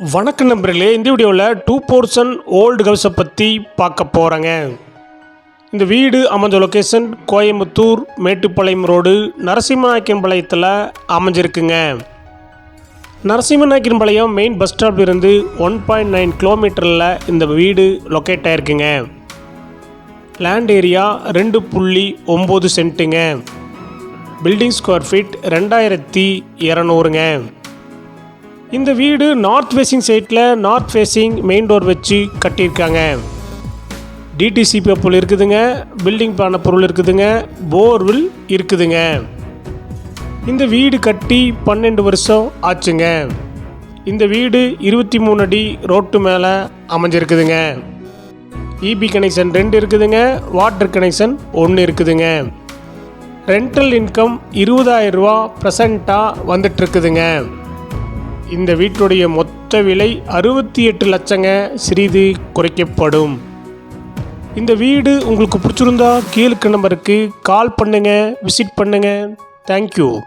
வணக்கம் நண்பர்களே இந்த வீடியோவில் டூ போர்ஷன் ஓல்டு ஹவுஸை பற்றி பார்க்க போகிறேங்க இந்த வீடு அமைஞ்ச லொக்கேஷன் கோயம்புத்தூர் மேட்டுப்பாளையம் ரோடு நரசிம்மநாயக்கன்பாளையத்தில் அமைஞ்சிருக்குங்க. நரசிம்மநாயக்கன்பாளையம் மெயின் பஸ் ஸ்டாப் இருந்து ஒன் பாயிண்ட் நைன் கிலோமீட்டரில் இந்த வீடு லொக்கேட் ஆயிருக்குங்க. லேண்ட் ஏரியா ரெண்டு புள்ளி ஒம்பது சென்ட்டுங்க. பில்டிங் ஸ்கொயர் ஃபீட் ரெண்டாயிரத்தி இரநூறுங்க. இந்த வீடு நார்த் ஃபேஸிங் சைட்டில் நார்த் ஃபேஸிங் மெயின் டோர் வச்சு கட்டியிருக்காங்க. டிடிசிபி பொருள் இருக்குதுங்க. பில்டிங் பான பொருள் இருக்குதுங்க. போர்வில் இருக்குதுங்க. இந்த வீடு கட்டி பன்னெண்டு வருஷம் ஆச்சுங்க. இந்த வீடு இருபத்தி மூணு அடி ரோட்டு மேலே அமைஞ்சிருக்குதுங்க. இபி கனெக்ஷன் ரெண்டு இருக்குதுங்க. வாட்டர் கனெக்ஷன் ஒன்று இருக்குதுங்க. ரெண்டல் இன்கம் இருபதாயிரம் ரூபா ப்ரெசண்ட்டாக வந்துட்டுருக்குதுங்க இந்த வீட்டுடைய மொத்த விலை அறுபத்தி எட்டு லட்சங்க. சிறிது குறைக்கப்படும். இந்த வீடு உங்களுக்கு பிடிச்சிருந்தா கீழுக்கு நம்பருக்கு கால் பண்ணுங்கள் விசிட் பண்ணுங்கள் தேங்க்யூ